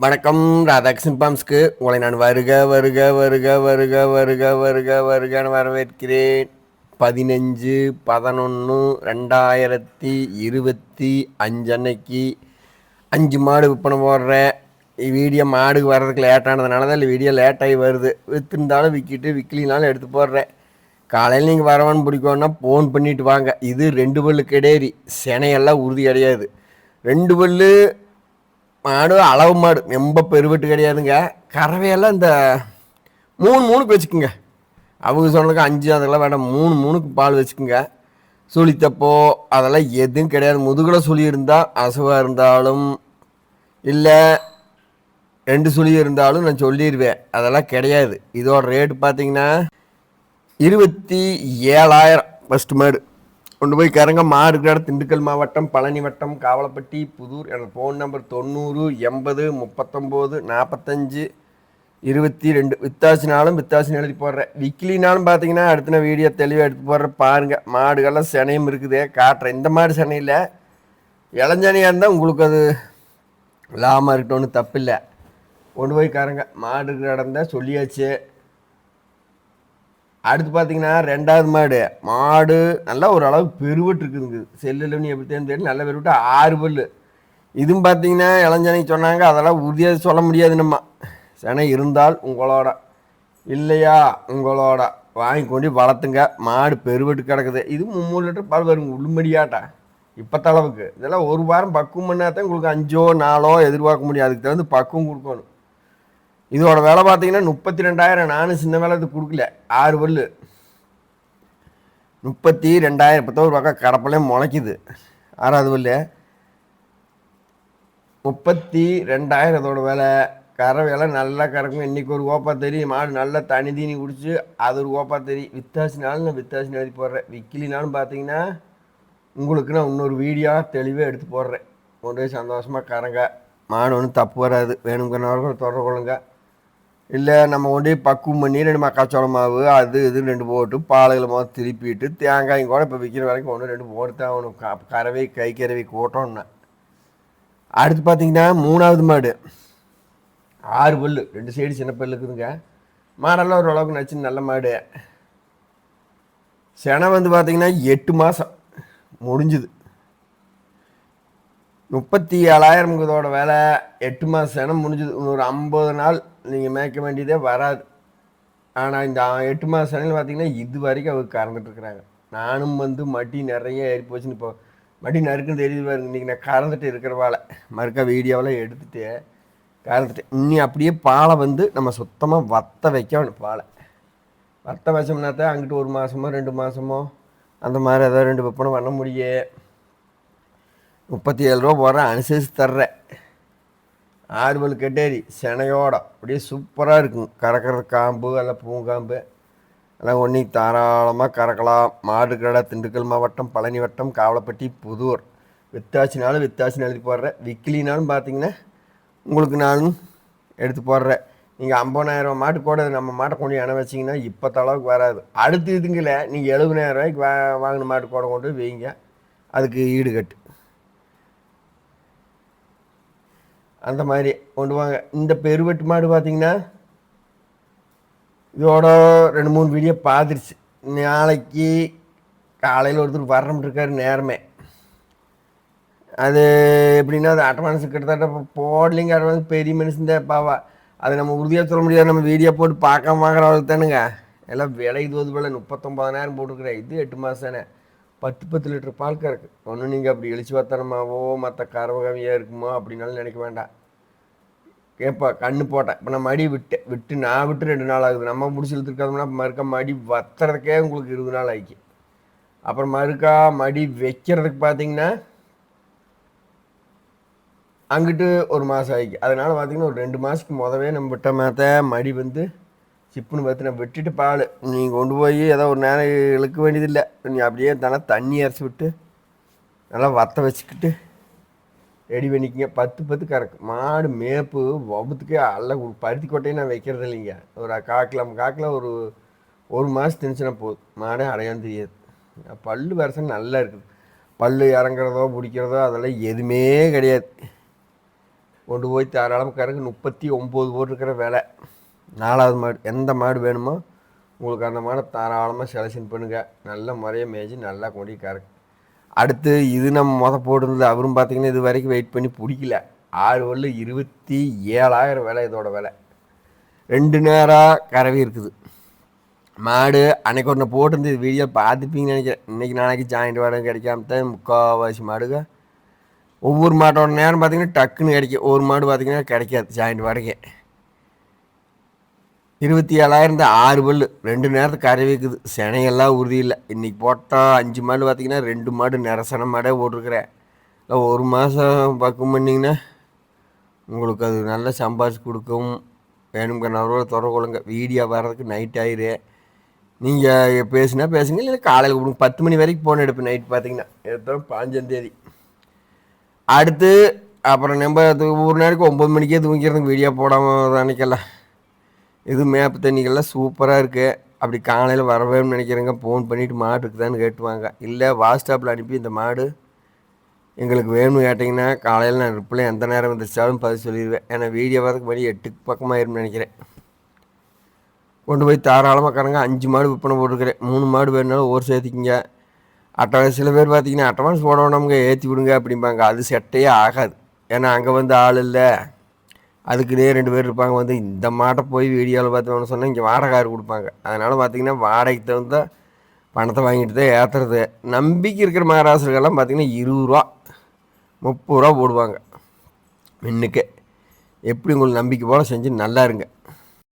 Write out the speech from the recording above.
வணக்கம் ராதாகிருஷ்ணன் பாம்ஸ்க்கு உங்களை நான் வருக வருக வருக வருக வருக வருக வருகன்னு வரவேற்கிறேன். பதினஞ்சு பதினொன்று ரெண்டாயிரத்தி இருபத்தி அஞ்சு அன்னைக்கு அஞ்சு மாடு விற்பனை போடுறேன். வீடியோ மாடுக்கு வர்றதுக்கு லேட்டானதுனால தான் இல்லை வீடியோ லேட்டாகி வருது. விற்றுருந்தாலும் விற்கிட்டு விற்கலினாலும் எடுத்து போடுறேன். காலையில் நீங்கள் வரவான்னு பிடிக்கோன்னா ஃபோன் பண்ணிட்டு வாங்க. இது ரெண்டு பல்லு கிடையாது செனையெல்லாம் உறுதி கிடையாது ரெண்டு பல்லு மாடு அளவு மாடு ரொம்ப பெருவெட்டு கிடையாதுங்க. கறவையெல்லாம் இந்த மூணு மூணுக்கு வச்சுக்கோங்க. அவங்க சொன்னதுக்கு அஞ்சு அதெல்லாம் வேண்டாம். மூணு மூணுக்கு பால் வச்சுக்கோங்க. சுழித்தப்போ அதெல்லாம் எதுவும் கிடையாது. முதுகில் சுழி இருந்தால் அசுவாக இருந்தாலும் இல்லை ரெண்டு சுழி இருந்தாலும் நான் சொல்லிடுவேன் அதெல்லாம் கிடையாது. இதோட ரேட்டு பார்த்தீங்கன்னா இருபத்தி ஏழாயிரம் ஃபஸ்ட்டு மாடு. கொண்டு போய் கரங்க. மாடு இருக்கிற இடம் திண்டுக்கல் மாவட்டம் பழனி வட்டம் காவலப்பட்டி புதூர் என்னோட ஃபோன் நம்பர் தொண்ணூறு எண்பது முப்பத்தொம்போது நாற்பத்தஞ்சு இருபத்தி ரெண்டு வித்தாசினாலும் வித்தாசின்னு எழுதி போடுறேன். விக்கிலினாலும் பார்த்தீங்கன்னா அடுத்த வீடியோ தெளிவாக எடுத்து போடுறேன். பாருங்கள் மாடுகள்லாம் சினையும் இருக்குது. காட்டுறேன். இந்த மாதிரி சினையில் இளஞ்சனையாக இருந்தால் உங்களுக்கு அது லாபமாக இருக்கட்டும் ஒன்றும் தப்பில்லை. கொண்டு போய் கரங்க. மாடு இருக்கிற இடம் தான் சொல்லியாச்சு. அடுத்து பார்த்தீங்கன்னா ரெண்டாவது மாடு. மாடு நல்லா ஓரளவு அளவுக்கு பெருவட்டு இருக்குதுங்க. செல்லில் நீ எப்படி தெரியும் தெரியல. நல்ல பெருவிட்டு. ஆறு பல் இதுவும் பார்த்தீங்கன்னா இளைஞனைக்கு சொன்னாங்க. அதெல்லாம் உறுதியாக சொல்ல முடியாது நம்ம. செனை இருந்தால் உங்களோட. இல்லையா? உங்களோட. வாங்கி கொண்டு வளர்த்துங்க. மாடு பெருவெட்டு கிடக்குது. இது மூணு லிட்டர் பால் வருங்க உள்ளுமடியாட்டா இப்போத்தளவுக்கு. இதெல்லாம் ஒரு வாரம் பக்குவம் பண்ணால் தான் உங்களுக்கு அஞ்சோ நாலோ எதிர்பார்க்க முடியும். அதுக்கு தகுந்த பக்குவம் கொடுக்கணும். இதோட விலை பார்த்தீங்கன்னா முப்பத்தி ரெண்டாயிரம் நானும் சின்ன வேலை இது கொடுக்கல. ஆறு பல் முப்பத்தி ரெண்டாயிரம் இப்போ ஒரு பக்கம் கடப்பிலே முளைக்குது. ஆறாவது பல் முப்பத்தி ரெண்டாயிரம் இதோட விலை. கரை விலை நல்லா கறக்கும். இன்றைக்கி ஒரு ஓப்பா தெரியும் மாடு நல்லா தனி தீனி குடிச்சு அது ஒரு ஓப்பா தெரியும் வித்தாசினாலும் நான் வித்தாசி எழுதி போடுறேன். விக்கிலினாலும் பார்த்தீங்கன்னா உங்களுக்கு நான் இன்னொரு வீடியோ தெளிவாக எடுத்து போடுறேன். கொண்டு போய் சந்தோஷமாக கறங்க. மாடு ஒன்றும் தப்பு வராது. வேணுங்கிறவர்கள் தொடர்பு கொள்ளுங்கள் இல்லை நம்ம கொண்டு பக்குவம் பண்ணி ரெண்டு மக்காச்சோள மாவு அது இது ரெண்டு போட்டு பாலைகளை மாவு திருப்பிட்டு தேங்காயும் கூட இப்போ விற்கிற வரைக்கும் ஒன்று ரெண்டு போட்டு தான் அவனுக்கு க- கறவை கை கறவை கூட்டம்னா. அடுத்து பார்த்தீங்கன்னா மூணாவது மாடு. ஆறு பல் ரெண்டு சைடு சின்ன பல் இருக்குதுங்க. மாடெல்லாம் ஓரளவுக்கு நச்சு நல்ல மாடு. செனை வந்து பார்த்தீங்கன்னா எட்டு மாதம் முடிஞ்சுது. முப்பத்தி ஏழாயிரம் இதோட வேலை எட்டு மாதம் செனம் முடிஞ்சது. இன்னொரு ஐம்பது நாள் நீங்கள் மேய்க்க வேண்டியதே வராது. ஆனால் இந்த எட்டு மாதம் சனையில் பார்த்தீங்கன்னா இது வரைக்கும் அவங்க கறந்துட்டுருக்குறாங்க நானும் வந்து மடி நிறைய ஏறி போச்சுன்னு இப்போ மடி நறுக்குன்னு தெரியுது பாருங்க. இன்றைக்கி நான் கறந்துட்டு இருக்கிறவால மறுக்க வீடியோவெல்லாம் எடுத்துட்டு கறந்துட்டு இன்னி அப்படியே பாலை வந்து நம்ம சுத்தமாக வத்த வைக்கணும் பாலை. வத்த வச்சோம்னா தான் அங்கிட்டு ஒரு மாதமோ ரெண்டு மாதமோ அந்த மாதிரி ஏதோ ரெண்டு விற்பனை பண்ண முடியும். முப்பத்தி ஏழு ரூபா போடுறேன் அனுசரித்து தர்றேன். ஆறு கட்டேரி கெட்டேரி செனையோட. அப்படியே சூப்பராக இருக்கும். கறக்கிற காம்பு எல்லாம் பூங்காம்பு. எல்லாம் ஒன்றி தாராளமாக கறக்கலாம். மாடு திண்டுக்கல் மாவட்டம் பழனி வட்டம் காவலப்பட்டி புதூர். வித்தாச்சினாலும் வித்தாச்சின்னு எழுதி போடுறேன். விக்கிலினாலும் பார்த்தீங்கன்னா உங்களுக்கு நானும் எடுத்து போடுறேன். நீங்கள் ஐம்பதாயிரம் மாட்டு கூட நம்ம மாட்டை கொண்டு இணை வச்சிங்கன்னா இப்போ தளவுக்கு வராது. அடுத்து இதுங்கள நீங்கள் எழுபதாயிரம் ரூபாய்க்கு வா வாங்கின மாட்டு கூட கொண்டு வைங்க. அதுக்கு ஈடுகட்டு அந்த மாதிரி கொண்டு வாங்க. இந்த பெருவெட்டு மாடு பார்த்தீங்கன்னா இதோட ரெண்டு மூணு வீடியோ பார்த்துருச்சு. நாளைக்கு காலையில் ஒருத்தர் வரணும் இருக்கார் நேரமே. அது எப்படின்னா அது அட்வான்ஸ் கிட்டத்தட்ட போடலிங்க. அட்வான்ஸ் பெரிய மனுஷன் பாவா அது நம்ம உறுதியாக சொல்ல முடியாது. நம்ம வீடியோ போட்டு பார்க்காம வாங்குறவங்க தானுங்க எல்லாம் விலை இது போல முப்பத்தொம்பதாயிரம் போட்டுருக்குறேன். இது எட்டு மாதம் தானே பத்து பத்து லிட்டர் பால் கறக்கு. ஒன்றும் நீங்கள் அப்படி எழுச்சி வத்தனமாவோ மற்ற கரவகமையாக இருக்குமோ அப்படின்னாலும் நினைக்க வேண்டாம். கேட்பா கண்ணு போட்டேன். இப்போ நான் மடி விட்டேன் விட்டு நான் விட்டு ரெண்டு நாள் ஆகுது. நம்ம முடிச்சு இழுத்துருக்காதோம்னா மறுக்க மடி வத்துறதுக்கே உங்களுக்கு இருபது நாள் ஆயிடுச்சு. அப்புறம் மறுக்கா மடி வைக்கிறதுக்கு பார்த்தீங்கன்னா அங்கிட்டு ஒரு மாதம் ஆகிக்கு அதனால் பார்த்தீங்கன்னா ஒரு ரெண்டு மாதத்துக்கு முதவே நம்ம விட்ட மாத்த மடி வந்து சிப்புன்னு பார்த்து நான் விட்டுட்டு பால். நீங்கள் கொண்டு போய் ஏதோ ஒரு நேரம் இழுக்க வேண்டியதில்லை. நீ அப்படியே தானே தண்ணி அரைச்சி விட்டு நல்லா வத்த வச்சுக்கிட்டு ரெடி பண்ணிக்கங்க பத்து பத்து கறக்கு. மாடு மேப்பு வபத்துக்கே அல்ல பருத்தி கொட்டையும் நான் வைக்கிறது இல்லைங்க. ஒரு காக்கலாம் காக்கில் ஒரு ஒரு மாதம் திணிச்சுனா போதும். மாடே அடையான்னு தெரியாது. பல்லு வரிசை நல்லா இருக்குது. பல்லு இறங்குறதோ பிடிக்கிறதோ அதெல்லாம் எதுவுமே கிடையாது. கொண்டு போய் தாராளமாக கறக்கு. முப்பத்தி ஒம்பது போட்டிருக்கிற விலை. நாலாவது மாடு எந்த மாடு வேணுமோ உங்களுக்கு அந்த மாடை தாராளமாக செலெக்ஷன் பண்ணுங்கள் நல்ல முறையை மேய்ச்சி நல்லா கொண்டு கறக்கு அடுத்து இது நம்ம மொதல் போட்டிருந்தது அவரும் பார்த்தீங்கன்னா இது வரைக்கும் வெயிட் பண்ணி பிடிக்கல. ஆறு வரல இருபத்தி ஏழாயிரம் விலை இதோட விலை. ரெண்டு நேரம் கறவி இருக்குது. மாடு அன்னைக்கு ஒன்று போட்டிருந்து இது வீடியோ பார்த்துப்பீங்கன்னு நினைக்கிறேன். இன்றைக்கி நாளைக்கு ஜாயிண்ட் வாடகை கிடைக்காம தான் முக்கால்வாசி மாடுங்க. ஒவ்வொரு மாட்டோட நேரம் பார்த்தீங்கன்னா டக்குன்னு கிடைக்கும் ஒரு மாடு பார்த்திங்கன்னா கிடைக்காது ஜாயிண்ட் வாடகை. இருபத்தி ஏழாயிரம் தான் ஆறு பல் ரெண்டு நேரத்துக்கு கரை வைக்குது. சினையெல்லாம் உறுதி இல்லை. இன்றைக்கி போட்டால் அஞ்சு மாடு பார்த்தீங்கன்னா ரெண்டு மாடு நிறசன மாடே போட்டிருக்கிறேன். இல்லை ஒரு மாதம் பக்கம் பண்ணிங்கன்னா உங்களுக்கு அது நல்ல சம்பாதிச்சு கொடுக்கும் வேணுங்கிறவரோட தொடர்பு கொள்ளுங்க. வீடியோ வர்றதுக்கு நைட் ஆயிரு. நீங்கள் பேசுனா பேசுங்க. இல்லை காலையில் கொடுங்க பத்து மணி வரைக்கும் ஃபோன் எடுப்பேன் நைட் பார்த்தீங்கன்னா. எடுத்தோம் பாஞ்சந்தேதி அடுத்து அப்புறம் நம்ம ஒரு நாளைக்கு ஒம்பது மணிக்கே தூங்கிறதுக்கு வீடியோ போடாமல் நினைக்கலாம். இது மேப்பு தண்ணிகள்லாம் சூப்பராக இருக்குது அப்படி காலையில் வரவேன்னு நினைக்கிறேங்க ஃபோன் பண்ணிவிட்டு மாடு இருக்குதான்னு கேட்டுவாங்க. இல்லை வாட்ஸ்அப்பில் அனுப்பி இந்த மாடு. எங்களுக்கு வேணும்னு கேட்டிங்கன்னா காலையில் நான் ரிப்ளை எந்த நேரம் வந்துச்சாலும் பதில் சொல்லிடுவேன் ஏன்னா வீடியோ வரதுக்கு மணி எட்டுக்கு பக்கமாயிரும்னு நினைக்கிறேன். கொண்டு போய் தாராளமாக கறங்க. அஞ்சு மாடு விற்பனை போட்டிருக்கிறேன். மூணு மாடு வேணுனாலும் ஓர் சேர்த்திக்கிங்க. அட்டவான்ஸ் சில பேர் பார்த்தீங்கன்னா அட்வான்ஸ் போட வேணாமுங்க ஏற்றி விடுங்க அப்படிம்பாங்க. அது செட்டையே ஆகாது. ஏன்னா அங்கே வந்து ஆள் இல்லை. அதுக்குன்னே ரெண்டு பேர் இருப்பாங்க. வந்து இந்த மாட்டை போய் வீடியோவில் பார்த்தோம்னு சொன்னால் இங்கே வாடகை கொடுப்பாங்க. அதனால் பார்த்திங்கன்னா வாடகைக்கு தகுந்த பணத்தை வாங்கிட்டு தான் ஏற்றுறது நம்பிக்கை இருக்கிற மகாராசர்கள்லாம் பார்த்திங்கன்னா இருபது ரூபா முப்பது ரூபா போடுவாங்க. மின்னுக்கு எப்படி உங்களுக்கு நம்பிக்கை போல் செஞ்சு நல்லா இருங்க.